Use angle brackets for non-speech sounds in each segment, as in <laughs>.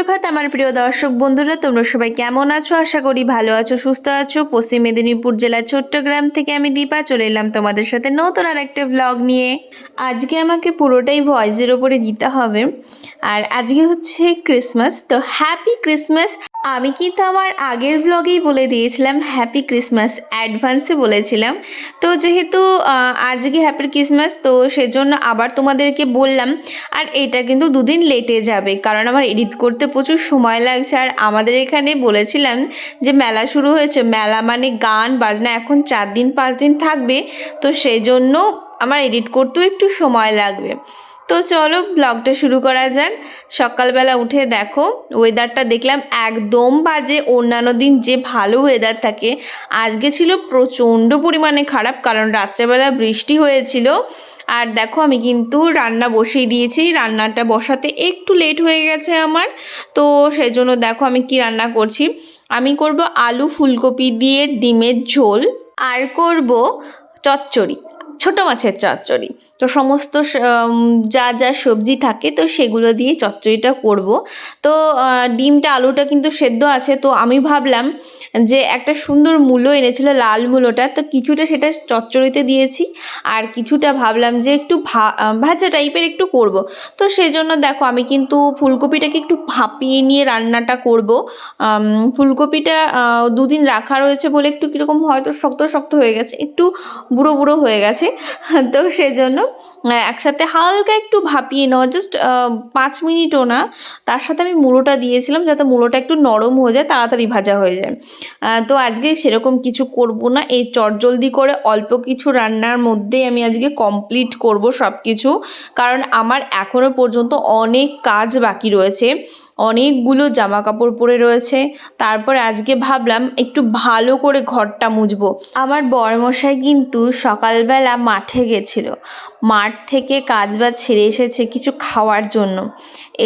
সুপ্রভাত আমার প্রিয় দর্শক বন্ধুরা, তোমরা সবাই কেমন আছো? আশা করি ভালো আছো, সুস্থ আছো। পশ্চিম মেদিনীপুর জেলার চট্টগ্রাম থেকে আমি দীপা, চলে এলাম তোমাদের সাথে নতুন আর একটা ব্লগ নিয়ে। আজকে আমাকে পুরোটাই ভয়েসের ওপরে দিতে হবে। আর আজকে হচ্ছে ক্রিসমাস তো হ্যাপি ক্রিসমাস আমি কিন্তু আমার আগের ব্লগেই বলে দিয়েছিলাম হ্যাপি ক্রিসমাস অ্যাডভান্সে বলেছিলাম। তো যেহেতু আজকে হ্যাপি ক্রিসমাস তো সেজন্য আবার তোমাদেরকে বললাম, আর এটা কিন্তু দুদিন লেটে যাবে, কারণ আমার এডিট করতে প্রচুর সময় লাগছে। আর আমাদের এখানে বলেছিলাম যে মেলা শুরু হয়েছে, মেলা মানে গান, বাজনা এখন চার দিন, পাঁচ দিন থাকবে, তো সেজন্য আমার এডিট করতেও একটু সময় লাগবে। তো চলো ব্লগটা শুরু করা যাক। সকালবেলা উঠে দেখো ওয়েদারটা দেখলাম একদম বাজে। অন্যান্য দিন যে ভালো ওয়েদার থাকে, আজকে ছিল প্রচণ্ড পরিমাণে খারাপ, কারণ রাত্রেবেলা বৃষ্টি হয়েছিল। আর দেখো, আমি কিন্তু রান্না বসিয়ে দিয়েছি। রান্নাটা বসাতে একটু লেট হয়ে গেছে আমার। তো সেই জন্য দেখো, আমি কি রান্না করছি। আমি করব আলু ফুলকপি দিয়ে ডিমের ঝোল। আর করব চচ্চড়ি, ছোট মাছের চচ্চড়ি। তো সমস্ত যা যা সবজি থাকে, তো সেগুলো দিয়ে চচ্চড়িটা করব। তো ডিমটা, আলুটা কিন্তু সেদ্ধ আছে, তো আমি ভাবলাম যে একটা সুন্দর মূলো এনেছিল লাল মূলোটা, তো কিছুটা সেটা চচ্চড়িতে দিয়েছি। আর কিছুটা ভাবলাম যে একটু ভাজা টাইপের একটু করব। তো সেই জন্য দেখো আমি কিন্তু ফুলকপিটাকে একটু ভাপিয়ে নিয়ে রান্নাটা করব। ফুলকপিটা দুদিন রাখা রয়েছে বলে একটু কীরকম হয়তো শক্ত শক্ত হয়ে গেছে, একটু বুড়ো বুড়ো হয়ে গেছে। তো সেজন্য একসাথে হালকা একটু ভাপিয়ে নেওয়া জাস্ট পাঁচ মিনিটও না। তার সাথে আমি মুড়োটা দিয়েছিলাম যাতে মুড়োটা একটু নরম হয়ে যায়, তাড়াতাড়ি ভাজা হয়ে যায়। তো আজকে সেরকম কিছু করব না। এই চটজলদি করে অল্প কিছু রান্নার মধ্যেই আমি আজকে কমপ্লিট করব সব কিছু কারণ আমার এখনও পর্যন্ত অনেক কাজ বাকি রয়েছে। অনেকগুলো জামা কাপড় পরে রয়েছে। তারপর আজকে ভাবলাম একটু ভালো করে ঘরটা মুছবো। আমার বড়মশাই কিন্তু সকালবেলা মাঠে গেছিল। মাঠ থেকে কাজ বাজ ছেড়ে এসেছে কিছু খাওয়ার জন্য।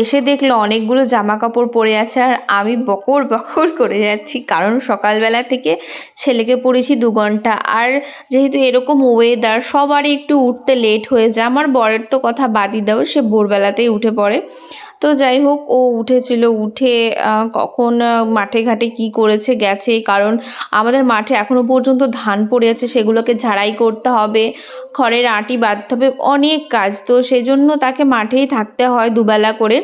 এসে দেখল অনেকগুলো জামা কাপড় পরে আছে আর আমি বকর বকর করে যাচ্ছি। কারণ সকালবেলা থেকে ছেলেকে পড়েছি দু ঘণ্টা। আর যেহেতু এরকম ওয়েদার সবারই একটু উঠতে লেট হয়ে যায়, আমার বরের তো কথা বাদই দাও, সে ভোরবেলাতেই উঠে পড়ে। তো যাই হোক, ও উঠেছিল, উঠে কখন মাঠে ঘাটে কি করেছে গেছে, কারণ আমাদের মাঠে এখনও পর্যন্ত ধান পড়ে আছে, সেগুলোকে ঝাড়াই করতে হবে, খড়ের আঁটি বাঁধতে হবে, অনেক কাজ। তো সেই জন্য তাকে মাঠেই থাকতে হয় দুবেলা করে।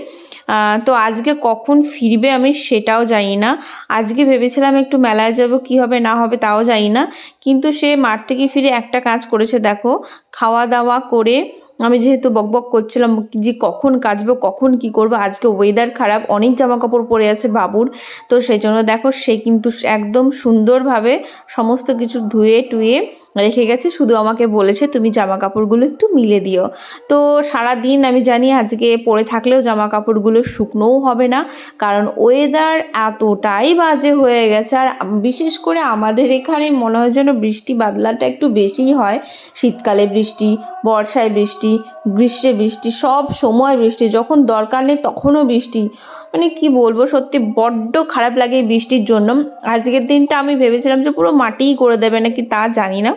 তো আজকে কখন ফিরবে আমি সেটাও জানি না। আজকে ভেবেছিলাম একটু মেলায় যাব, কি হবে, না হবে তাও জানি না। কিন্তু সে মাঠ থেকে ফিরে একটা কাজ করেছে, দেখো, খাওয়া দাওয়া করে আমি যেহেতু বকবক করছিলাম, যে কখন কাচবো, কখন কি করব, আজকে ওয়েদার খারাপ, অনেক জামা কাপড় পরে আছে বাবুর। তো সেই জন্য দেখো, সে কিন্তু একদম সুন্দরভাবে সমস্ত কিছু ধুয়ে টুয়ে রেখে গেছে, শুধু আমাকে বলেছে তুমি জামা কাপড়গুলো একটু মিলে দিও। তো সারা দিন আমি জানি আজকে পরে থাকলেও জামা কাপড়গুলো শুকনোও হবে না, কারণ ওয়েদার এতটাই বাজে হয়ে গেছে, আর বিশেষ করে আমাদের এখানে মনে হয় যেন বৃষ্টি বাদলাটা একটু বেশিই হয়। শীতকালে বৃষ্টি, বর্ষায় বৃষ্টি, গ্রীষ্মে বৃষ্টি, সব সময় বৃষ্টি, যখন দরকার নেই তখনও বৃষ্টি। মানে কি বলব, সত্যি বড্ড খারাপ লাগে এই বৃষ্টির জন্য। আজকের দিনটা আমি ভেবেছিলাম যে পুরো মাটিই করে দেবে, নাকি তা জানি না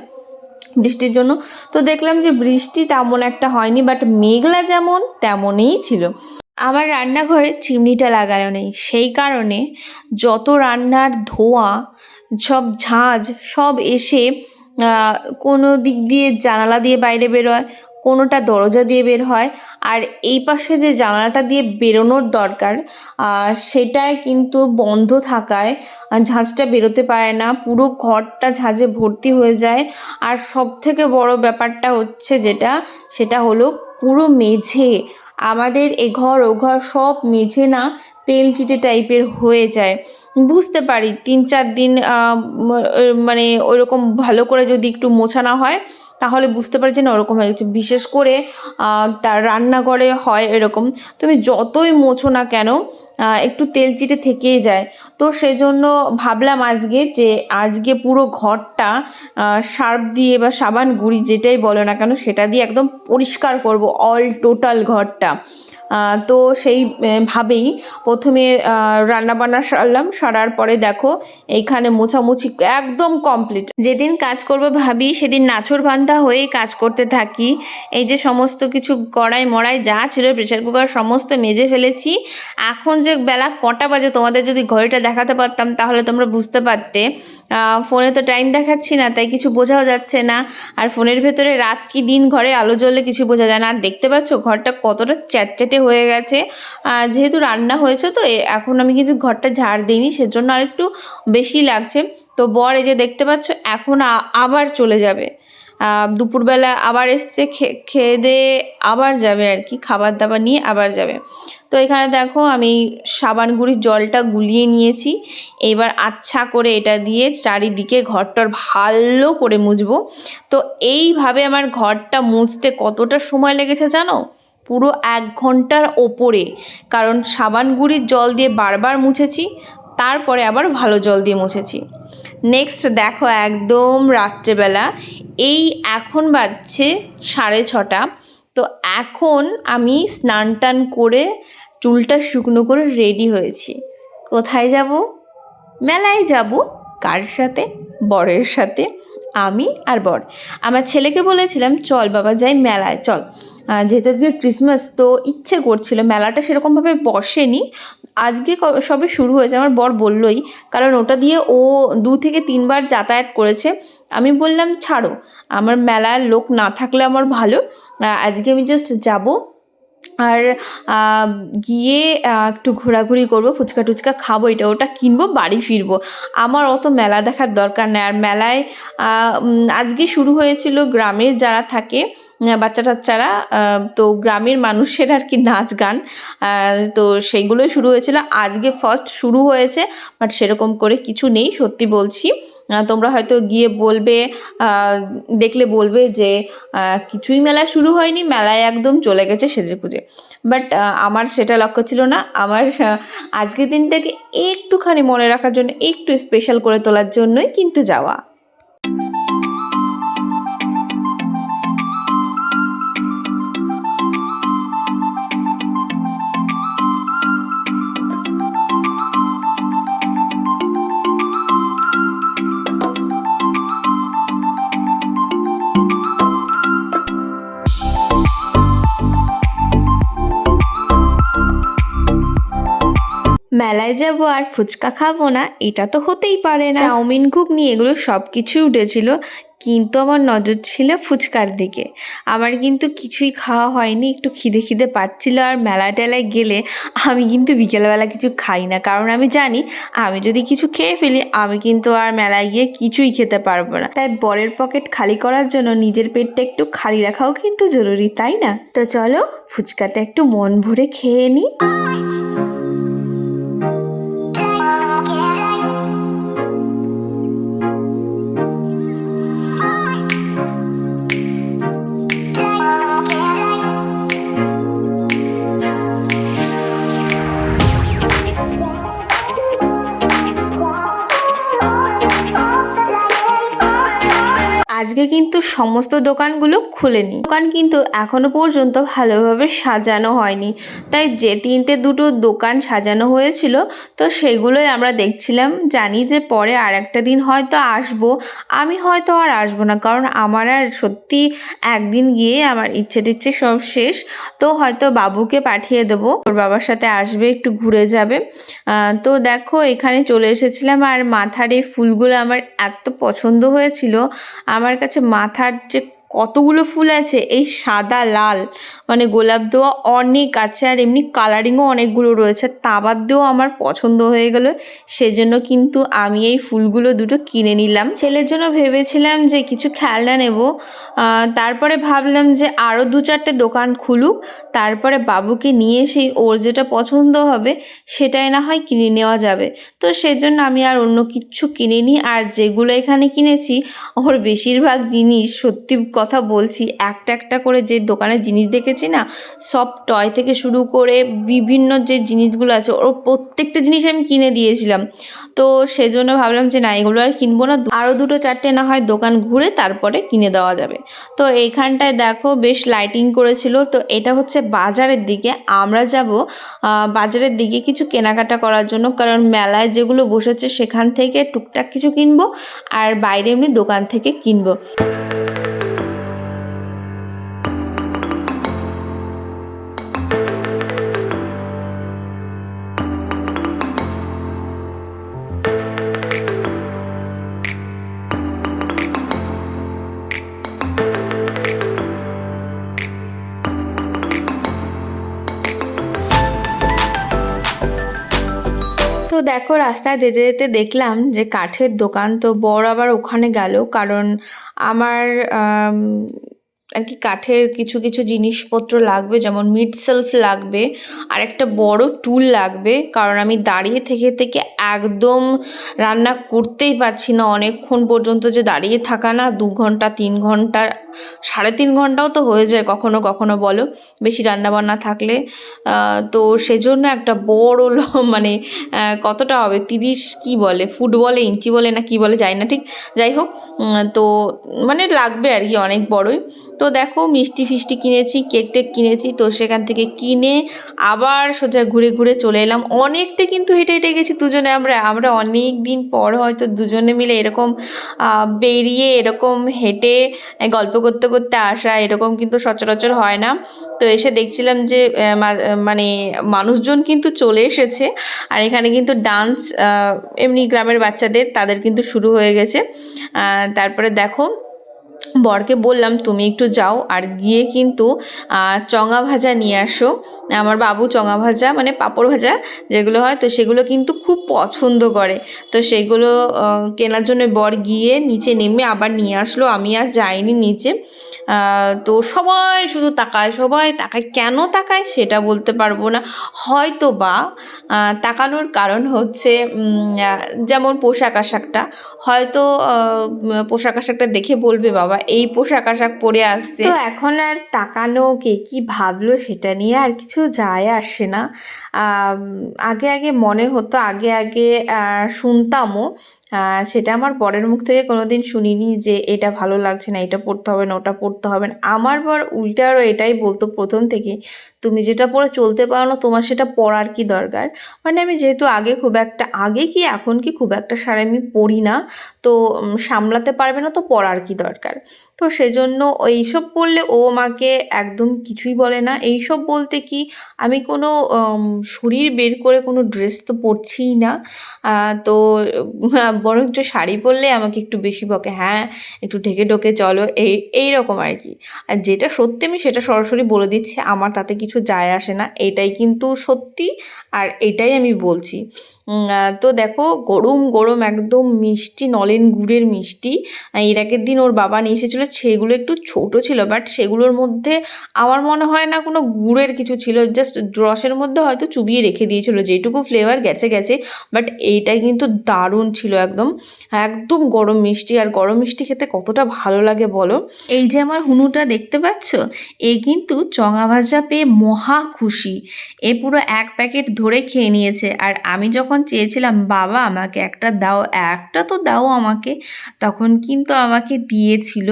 বৃষ্টির জন্য। তো দেখলাম যে বৃষ্টি তেমন একটা হয়নি বাট মেঘলা যেমন, তেমনই ছিল। আমার রান্নাঘরে চিমনিটা লাগানো নেই, সেই কারণে যত রান্নার ধোঁয়া, সব ঝাঁঝ সব এসে কোনো দিক দিয়ে জানালা দিয়ে বাইরে বেরোয় কোনোটা দরজা দিয়ে বের হয় আর এই পাশে যে জানালাটা দিয়ে বেরোনোর দরকার সেটায় কিন্তু বন্ধ থাকায় ঝাঁঝটা বেরোতে পারে না। পুরো ঘরটা ঝাঁঝে ভর্তি হয়ে যায়। আর সব থেকে বড় ব্যাপারটা হচ্ছে যেটা, সেটা হলো পুরো মেঝে। আমাদের এ ঘর, ও ঘর সব মেঝে না, তেল চিটে টাইপের হয়ে যায়। বুঝতে পারি, তিন চার দিন মানে ওইরকম ভালো করে যদি একটু মোছানো হয় তাহলে বুঝতে পারি যে না, ওরকম হয়ে গেছে। বিশেষ করে তার রান্নাঘরে হয় এরকম। তুমি যতই মোছো না কেন একটু তেল চিটে থেকেই যায়। তো সেজন্য ভাবলাম আজকে যে, আজকে পুরো ঘরটা সার্ফ দিয়ে বা সাবান গুঁড়ি যেটাই বলো না কেন, সেটা দিয়ে একদম পরিষ্কার করব অল টোটাল ঘরটা। তো সেই ভাবেই প্রথমে রান্না বান্না সারলাম, সারার পরে দেখো, এইখানে মোছামুছি একদম কমপ্লিট যেদিন কাজ করব ভাবি, সেদিন নাছর বান্ধা হয়েই কাজ করতে থাকি। এই যে সমস্ত কিছু কড়াই মড়াই যা ছিল প্রেশার কুকার সমস্ত মেজে ফেলেছি। এখন যে বেলা কটা বাজে তোমাদের যদি ঘড়িটা দেখাতে পারতাম, তাহলে তোমরা বুঝতে পারতে। ফোনে তো টাইম দেখাচ্ছি না, তাই কিছু বোঝাও যাচ্ছে না। আর ফোনের ভেতরে রাত কি দিন ঘরে আলো জ্বললে কিছু বোঝা যায় না। আর দেখতে পাচ্ছ, ঘরটা কতটা চ্যাটচ্যাটে হয়ে গেছে। যেহেতু রান্না হয়েছে, তো এখন আমি কিন্তু ঘরটা ঝাড় দিইনি, সেজন্য আর একটু বেশি লাগছে। তো বর এই যে দেখতে পাচ্ছ, এখন আবার চলে যাবে। দুপুরবেলা আবার এসছে খেয়ে দিয়ে আবার যাবে আর কি খাবার দাবার নিয়ে আবার যাবে। তো এখানে দেখো আমি সাবান গুঁড়ির জলটা গুলিয়ে নিয়েছি। এবার আচ্ছা করে এটা দিয়ে চারিদিকে ঘরটার ভালো করে মুছবো। তো এইভাবে আমার ঘরটা মুছতে কতটা সময় লেগেছে জানো? পুরো এক ঘণ্টার ওপরে। কারণ সাবান গুঁড়ির জল দিয়ে বারবার মুছেছি, তারপরে আবার ভালো জল দিয়ে মুছেছি। নেক্সট দেখো একদম রাত্রেবেলা। এই এখন বাজছে সাড়ে ছটা। তো এখন আমি স্নান টান করে চুলটা শুকনো করে রেডি হয়েছি। কোথায় যাব? মেলায় যাব। কার সাথে? বরের সাথে। আমি আর বর। আমার ছেলেকে বলেছিলাম, চল বাবা, যাই মেলায়। চল। যেহেতু আজকে ক্রিসমাস তো ইচ্ছে করছিল, মেলাটা সেরকমভাবে বসেনি। আজকে সবে শুরু হয়েছে, আমার বর বললই, কারণ ওটা দিয়ে ও দু থেকে তিনবার যাতায়াত করেছে। আমি বললাম, ছাড়ো, আমার মেলার লোক না থাকলে আমার ভালো আজকে আমি জাস্ট যাব। আর গিয়ে একটু ঘোরাঘুরি করব, ফুচকা টুচকা খাব, এটা ওটা কিনবো, বাড়ি ফিরবো। আমার অত মেলা দেখার দরকার নেই। আর মেলায় আজকে শুরু হয়েছিল গ্রামের যারা থাকে বাচ্চা টাচ্চারা তো গ্রামের মানুষের আর কি নাচ গান তো সেইগুলোই শুরু হয়েছিল। আজকে ফার্স্ট শুরু হয়েছে বাট সেরকম করে কিছু নেই, সত্যি বলছি। তোমরা হয়তো গিয়ে বলবে দেখলে বলবে যে কিছুই মেলা শুরু হয়নি, মেলায় একদম চলে গেছে সেজে পুজে বাট আমার সেটা লক্ষ্য ছিল না। আমার আজকের দিনটাকে একটুখানি মনে রাখার জন্য, একটু স্পেশাল করে তোলার জন্যই কিন্তু যাওয়া। মেলায় যাব আর ফুচকা খাব না, এটা তো হতেই পারে না। চাউমিন, ঘুগনি, এগুলো সব কিছুই উঠেছিল, কিন্তু আমার নজর ছিল ফুচকার দিকে। আমার কিন্তু কিছুই খাওয়া হয়নি, একটু খিদে খিদে পাচ্ছিল আর মেলা টেলায় গেলে আমি কিন্তু বিকেলবেলা কিছু খাই না, কারণ আমি জানি, আমি যদি কিছু খেয়ে ফেলি, আমি কিন্তু আর মেলায় গিয়ে কিছুই খেতে পারব না। তাই বরের পকেট খালি করার জন্য নিজের পেটটা একটু খালি রাখাও কিন্তু জরুরি, তাই না? তো চলো, ফুচকাটা একটু মন ভরে খেয়ে নিই আজকে কিন্তু সমস্ত দোকানগুলো খুলেনি। দোকান কিন্তু এখনও পর্যন্ত ভালোভাবে সাজানো হয়নি। তাই যে তিনটে দুটো দোকান সাজানো হয়েছিল, তো সেগুলোই আমরা দেখছিলাম। জানি যে পরে আর একটা দিন হয়তো আসব। আমি হয়তো আর আসব না, কারণ আমার আর সত্যি একদিন গিয়ে আমার ইচ্ছে টিচ্ছে সব শেষ। তো হয়তো বাবুকে পাঠিয়ে দেবো। ওর বাবার সাথে আসবে, একটু ঘুরে যাবে। তো দেখো, এখানে চলে এসেছিলাম। আর মাথার এই ফুলগুলো আমার এত পছন্দ হয়েছিল। আমার কাছে মাথার যে কতগুলো ফুল আছে? এই সাদা, লাল মানে গোলাপ দেওয়া অনেক আছে আর এমনি কালারিংও অনেকগুলো রয়েছে। তা বাদ দিয়েও আমার পছন্দ হয়ে গেল। সেজন্য কিন্তু আমি এই ফুলগুলো দুটো কিনে নিলাম। ছেলের জন্য ভেবেছিলাম যে কিছু খেলনা নেব। তারপরে ভাবলাম যে আরও দু চারটে দোকান খুলুক। তারপরে বাবুকে নিয়ে সেই ওর যেটা পছন্দ হবে সেটাই না হয় কিনে নেওয়া যাবে। তো সেজন্য আমি আর অন্য কিচ্ছু কিনিনি। আর যেগুলো এখানে কিনেছি, ওর বেশিরভাগ জিনিস সত্যি কথা বলছি, একটা একটা করে যে দোকানের জিনিস দেখেছি না, সব টয় থেকে শুরু করে বিভিন্ন যে জিনিসগুলো আছে, ওর প্রত্যেকটা জিনিস আমি কিনে দিয়েছিলাম। তো সেজন্য ভাবলাম যে না, এগুলো আর কিনবো না। আরও দুটো চারটে না হয় দোকান ঘুরে তারপরে কিনে দেওয়া যাবে। তো এইখানটায় দেখো বেশ লাইটিং করেছিল। তো এটা হচ্ছে বাজারের দিকে। আমরা যাব বাজারের দিকে কিছু কেনাকাটা করার জন্য। কারণ মেলায় যেগুলো বসেছে, সেখান থেকে টুকটাক কিছু কিনবো আর বাইরে এমনি দোকান থেকে কিনবো। দেখো, রাস্তায় যেতে যেতে দেখলাম যে কাঠের দোকান তো বড় আবার ওখানে গেল। কারণ আমার আর কি কাঠের কিছু কিছু জিনিসপত্র লাগবে, যেমন মিড সেলফ লাগবে, আর একটা বড় টুল লাগবে। কারণ আমি দাঁড়িয়ে থেকে থেকে একদম রান্না করতেই পারছি না। অনেকক্ষণ পর্যন্ত যে দাঁড়িয়ে থাকা না, দু ঘণ্টা, তিন ঘণ্টা সাড়ে তিন ঘন্টাও তো হয়ে যায় কখনো কখনো, বলো? বেশি রান্নাবান্না থাকলে তো সেজন্য একটা বড় <laughs> মানে কতটা হবে? তিরিশ কি বলে? ফুট বলে ইঞ্চি বলে না কি বলে যাই না, ঠিক? যাই হোক তো মানে লাগবে আর কি অনেক বড়ই। তো দেখো, মিষ্টি ফিষ্টি কিনেছি, কেক টেক কিনেছি, তো সেখান থেকে কিনে আবার সোজা ঘুরে ঘুরে চলে এলাম। অনেকটা কিন্তু হেঁটে হেঁটে গেছি দুজনে আমরা আমরা অনেক দিন পর হয়তো দুজনে মিলে এরকম বেরিয়ে এরকম হেঁটে গল্প করতে করতে আসা এরকম কিন্তু সচরাচর হয় না। তো এসে দেখছিলাম যে মানে মানুষজন কিন্তু চলে এসেছে। আর এখানে কিন্তু ডান্স এমনি গ্রামের বাচ্চাদের তাদের কিন্তু শুরু হয়ে গেছে। তারপরে দেখো বরকে বললাম, তুমি একটু যাও আর গিয়ে কিন্তু চঙা ভাজা নিয়ে আসো। আমার বাবু চঙা ভাজা মানে পাঁপড় ভাজা যেগুলো হয়, তো সেগুলো কিন্তু খুব পছন্দ করে। তো সেগুলো কেনার জন্য বর গিয়ে নিচে নেমে আবার নিয়ে আসলো। আমি আর যাইনি নিচে। তো সবাই শুধু তাকায়, সবাই তাকায়। কেন তাকায় সেটা বলতে পারব না। হয়তো বা তাকানোর কারণ হচ্ছে যেমন পোশাক আশাকটা। হয়তো পোশাক আশাকটা দেখে বলবে বাবা এই পোশাক আশাক পরে আসছে। তো এখন আর তাকানো কে কি ভাবলো সেটা নিয়ে আর কিছু যায় আসে না। আগে আগে মনে হতো, আগে আগে শুনতামও সেটা আমার পরের মুখ থেকে কোনোদিন শুনিনি যে এটা ভালো লাগছে না, এটা পড়তে হবে না, ওটা পড়তে হবে না। আমার বর উল্টে আরও এটাই বলতো প্রথম থেকে, তুমি যেটা পরে চলতে পারো না, তোমার সেটা পড়ার কি দরকার? মানে আমি যেহেতু আগে খুব একটা, আগে কি এখন কি খুব একটা শাড়ি আমি পরি না, তো সামলাতে পারবে না, তো পরার কি দরকার? তো সেজন্য এইসব পড়লে ও আমাকে একদম কিছুই বলে না। এইসব বলতে কি, আমি কোনো শরীর বের করে কোনো ড্রেস তো পরছিই না। তো বরঞ্চ শাড়ি পরলে আমাকে একটু বেশি বকে হ্যাঁ একটু ঢেকে ঢোকে, চলো। এই এই রকম আর কি। আর যেটা সত্যি আমি সেটা সরাসরি বলে দিচ্ছি, আমার তাতে কিছু যায় আসে না, এটাই কিন্তু সত্যি আর এটাই আমি বলছি। তো দেখো গরম গরম একদম মিষ্টি, নলেন গুড়ের মিষ্টি। এর আগের দিন ওর বাবা নিয়ে এসেছিল, সেগুলো একটু ছোট ছিল বাট সেগুলোর মধ্যে আমার মনে হয় না কোনো গুড়ের কিছু ছিল। জাস্ট রসের মধ্যে হয়তো চুবিয়ে রেখে দিয়েছিল, যেটুকু ফ্লেভার গেছে গেছে বাট এইটাই কিন্তু দারুণ ছিল একদম। একদম গরম মিষ্টি, আর গরম মিষ্টি খেতে কতটা ভালো লাগে বলো? এই যে আমার হুনুটা দেখতে পাচ্ছ, এ কিন্তু চঙা ভাজা পেয়ে মহা খুশি। এ পুরো এক প্যাকেট ধরে খেয়ে নিয়েছে, আর আমি যখন চেয়েছিলাম, বাবা, আমাকে একটা দাও, একটা তো দাও আমাকে, তখন কিন্তু আমাকে দিয়েছিল।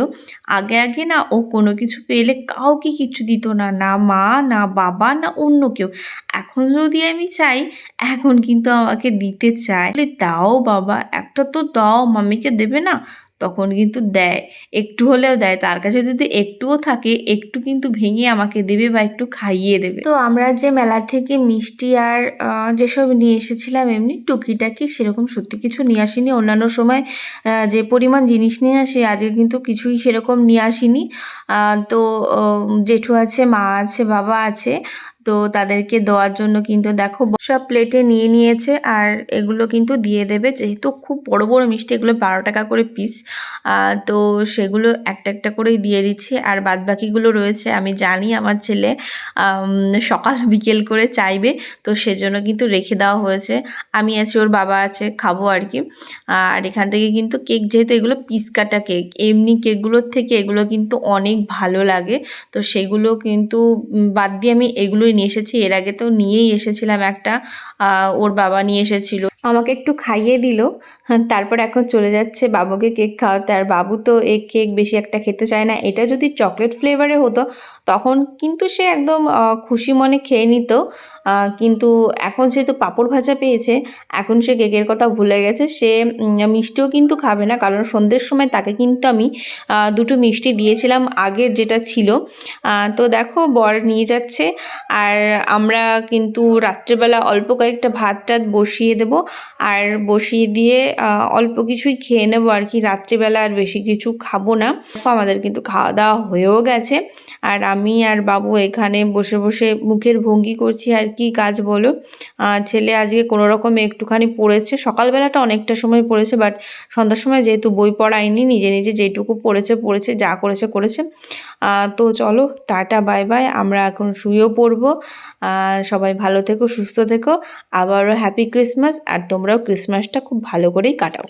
আগে আগে না ও কোনো কিছু পেলে কাউকে কিছু দিত না না মা, না বাবা, না অন্য কেউ। এখন যদি আমি চাই, এখন কিন্তু আমাকে দিতে চায়। দাও বাবা, একটা তো দাও, মামিকে দেবে না? তখন কিন্তু দেয়। একটু হলেও দেয়। তার কাছে যদি একটুও থাকে, একটু কিন্তু ভেঙে আমাকে দেবে বা একটু খাইয়ে দেবে। তো আমরা যে মেলা থেকে মিষ্টি আর যেসব নিয়ে এসেছিলাম এমনি, টুকিটাকি সেরকম সত্যি কিছু নিয়ে আসিনি। অন্যান্য সময় যে পরিমাণ জিনিস নিয়ে আসি আজকে কিন্তু কিছুই সেরকম নিয়ে আসিনি। তো জেঠু আছে, মা আছে, বাবা আছে তো তাদেরকে দেওয়ার জন্য কিন্তু দেখো সব প্লেটে নিয়ে নিয়েছে আর এগুলো কিন্তু দিয়ে দেবে। যেহেতু খুব বড় বড় মিষ্টি, এগুলো বারো টাকা করে পিস তো সেগুলো একটা একটা করেই দিয়ে দিচ্ছি। আর বাদ বাকিগুলো রয়েছে, আমি জানি আমার ছেলে সকাল, বিকেল করে চাইবে, তো সেজন্য কিন্তু রেখে দেওয়া হয়েছে। আমি আছি, ওর বাবা আছে, খাব আর কি। আর এখান থেকে কিন্তু কেক, যেহেতু এগুলো পিস কাটা কেক, এমনি কেকগুলোর থেকে এগুলো কিন্তু অনেক ভালো লাগে। তো সেগুলো কিন্তু বাদ দিয়ে আমি এগুলোই নিয়ে এসেছি। এর আগে তো নিয়েই এসেছিলাম একটা ওর বাবা নিয়ে এসেছিল। আমাকে একটু খাইয়ে দিল। হ্যাঁ, তারপর এখন চলে যাচ্ছে বাবুকে কেক খাওয়াতে। আর বাবু তো এই কেক বেশি একটা খেতে চায় না। এটা যদি চকলেট ফ্লেভারে হতো তখন কিন্তু সে একদম খুশি মনে খেয়ে নিত। কিন্তু এখন যেহেতু পাঁপড় ভাজা পেয়েছে। এখন সে কেকের কথা ভুলে গেছে। সে মিষ্টিও কিন্তু খাবে না। কারণ সন্ধ্যের সময় তাকে কিন্তু আমি দুটো মিষ্টি দিয়েছিলাম আগের যেটা ছিল। তো দেখো বর নিয়ে যাচ্ছে। আর আমরা কিন্তু রাত্রেবেলা অল্প কয়েকটা ভাত টাত বসিয়ে দেবো। আর বসিয়ে দিয়ে অল্প কিছুই খেয়ে নেব আর কি। রাত্রিবেলা আর বেশি কিছু খাব না। আমাদের কিন্তু খাওয়া দাওয়া হয়েও গেছে। আর আমি আর বাবু এখানে বসে বসে মুখের ভঙ্গি করছি। আর কি কাজ বলো? ছেলে আজকে কোনো রকমে একটুখানি পড়েছে। সকালবেলাটা অনেকটা সময় পড়েছে, বাট সন্ধ্যার সময় যেহেতু বই পড়ায়নি, নিজে নিজে যেটুকু পড়েছে পড়েছে, যা করেছে করেছে। তো চলো, টাটা, বাই বাই। আমরা এখন শুয়েও পড়ব। সবাই ভালো থেকো, সুস্থ থেকো। আবারও হ্যাপি ক্রিসমাস আর তোমরাও ক্রিসমাসটা খুব ভালো করেই কাটাও।